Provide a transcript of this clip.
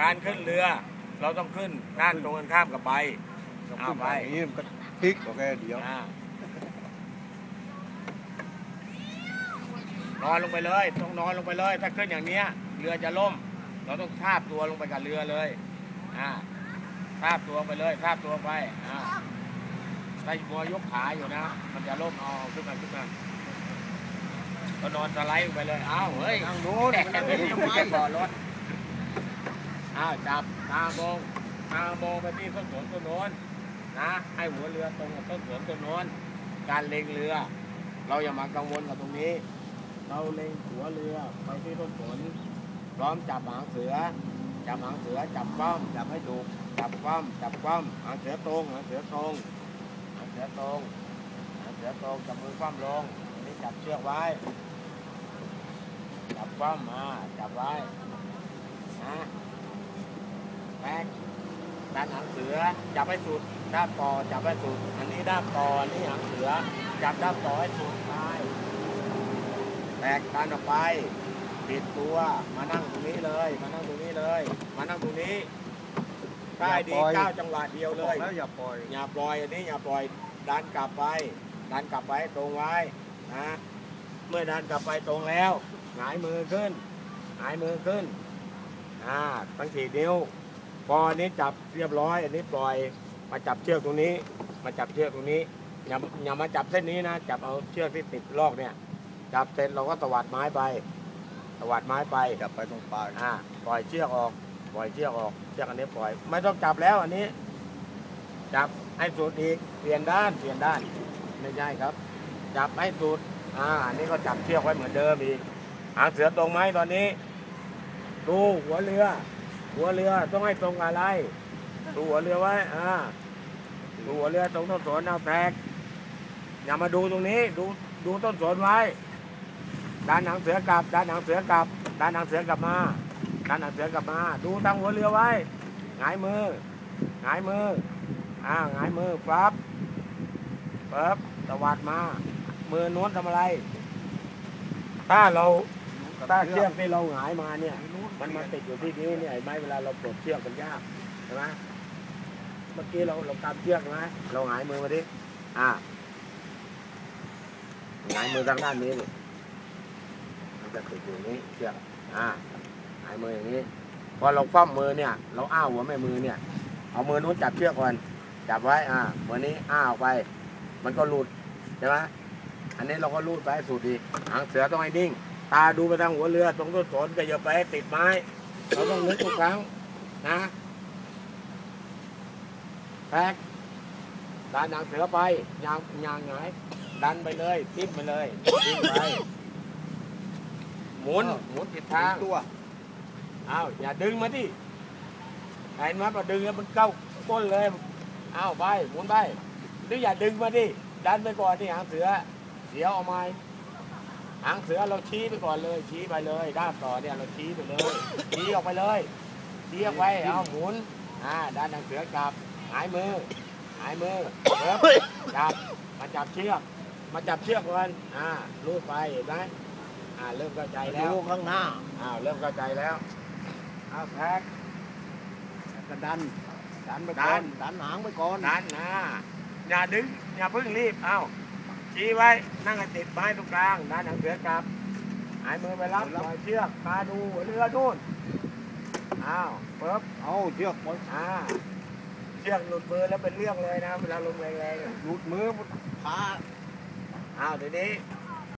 การขึ้นเรือ เราต้องขึ้นด้านตรงกันข้ามกับใบต้องเอาขึ้นไปไปอย่างนี้มันก็พลิกโอเคเดี๋ยวอ่านอนลงไปเลยต้องนอนลงไปเลย ถ้าขึ้นอย่างเนี้ย เรือจะล่ม เราต้องทาบตัวลงไปกับเรือเลยอ่าทาบตัวไปเลยทาบตัวไปอ่าถ้ามัวยกขาอยู่นะ มันจะล่มเอาขึ้นมาขึ้นมาก็นอนสไลด์ลงไปเลยอ้าวเฮ้ยทางโน้นแตะทางไปโน้นที่ทำไมบ่อรถ อ้าวจับตามองตามองไปที่ต้นสนต้นโน้นนะให้หัวเรือตรงกับต้นสนต้นโน้นการเล็งเรือ เราอย่ามากังวลกับตรงนี้ เราเล็งหัวเรือไปที่ต้นสนพร้อมจับหางเสือ จับหางเสือจับป้อมจับให้ถูกจับป้อมจับป้อมหางเสือตรงหางเสือตรงหางเสือตรงหางเสือตรงจับมือคว่ำลงอันนี้จับเชือกไว้ จับป้อมมาจับไว้นะ แม็กด้านหางเสือจับให้สุดด้ามต่อจับให้สุด อันนี้ด้ามต่ออันนี้หางเสือจับด้ามต่อให้สุดตายแตกดันออกไปปิดตัวมานั่งตรงนี้เลย มานั่งตรงนี้เลย มานั่งตรงนี้ได้ดีเก้าจังหวะเดียวเลบอกยแล้วอย่าปล่อยอย่าปล่อยอันนี้อย่าปล่อยดันกลับไปดันกลับไปตรงไว้นะเมื่อดันกลับไปตรงแล้วหงายมือขึ้นหงายมือขึ้นอ่าตั้งสี่นิ้ว พออันนี้จับเรียบร้อย อันนี้ปล่อยมาจับเชือกตรงนี้ มาจับเชือกตรงนี้อย่าอย่ามาจับเส้นนี้นะจับเอาเชือกที่ติดลอกเนี่ย จับเสร็จเราก็ตวัดไม้ไป ตวัดไม้ไปจับไปตรงปลายอ่าปล่อยเชือกออก ปล่อยเชือกออกเชือกอันนี้ปล่อย ไม่ต้องจับแล้วอันนี้ จับให้สุดอีกเปลี่ยนด้านเปลี่ยนด้านไม่ใช่ครับ จับให้สุดอ่าอันนี้ก็จับเชือกไว้เหมือนเดิมอีกหางเสือตรงไหมตอนนี้ ดูหัวเรือ หัวเรือต้องให้ตรงอะไรดูหัวเรือไว้ อ่าดูหัวเรือตรงต้นสนเอาแตก อย่ามาดูตรงนี้ ดูดูต้นสนไว้ด้านหางเสือกลับด้านหางเสือกลับด้านหางเสือกลับมาด้านหางเสือกลับมา ดูทางหัวเรือไว้หงายมือหงายมืออ่าหงายมือปั๊บปั๊บตวัดมา มือโน้นทำอะไร ถ้าเรา ถ้าเชือกที่เราหงายมาเนี่ย มันมาติดอยู่ที่นี้เนี่ยเห็นไหมเวลาเราปลดเชือกมันยากใช่ไหมเมื่อกี้เราเรากำเชือกใช่ไหมเราหงายมือมาดิอ่าหงายมือทางด้านนี้นี่มันจะติดอยู่นี้เชือกอ่าหงายมืออย่างนี้ พอเราคว่ำมือเนี่ย เราอ้าวหัวแม่มือเนี่ย เอามือนู้นจับเชือกก่อนจับไว้อ่ามือนี้อ้าออกไป มันก็หลุดใช่ไหมอันนี้เราก็รูดไปสุดอีกหางเสือต้องให้นิ่ง ตาดูไปทางหัวเรือตรงต้นสนก็อย่าไปให้ติดไม้ เราต้องนึกทุกครั้งนะแพ็กดันหางเสือไปยางยางหงายดันไปเลยทิ้มไปเลยทิ้มไปหมุนหมุนผิดทางตัวอ้าวอย่าดึงมาดิเห็นไหมพอดึงแล้วมันเข้าก้นเลยอ้าวไปหมุนไปหรืออย่าดึงมาดิดันไปก่อนที่หางเสือเดี๋ยวเอาไม้ หางเสือเราชี้ไปก่อนเลย ชี้ไปเลยด้านต่อเนี่ยเราชี้ไปเลย ชี้ออกไปเลยชี้ออกไปเอาหมุนอ่าด้านหางเสือกลับหายมือ หายมือเริ่มจับมาจับเชือก มาจับเชือกก่อนอ่าลูดไปเห็นไหมอ่าเริ่มเข้าใจแล้วดูข้างหน้าอ้าวเริ่มเข้าใจแล้วอ้าวแพ็กกระดันดันไปดัก่อนนดันหางไปก่อนดันนะอย่าดึงอย่าเพิ่งรีบเอ้า ชี้ไว้ นั่งให้ติดไม้ตรงกลางดันหางเสือกลับ หายมือไปรับปล่อยเชือกตาดูหัวเรือนู่น อ้าวปึ๊บเอาเชือกปล่อยอ่า เชือกหลุดมือแล้วเป็นเรื่องเลยนะ เวลาลมแรงๆอะหลุดมือขาอ้าวทีนี้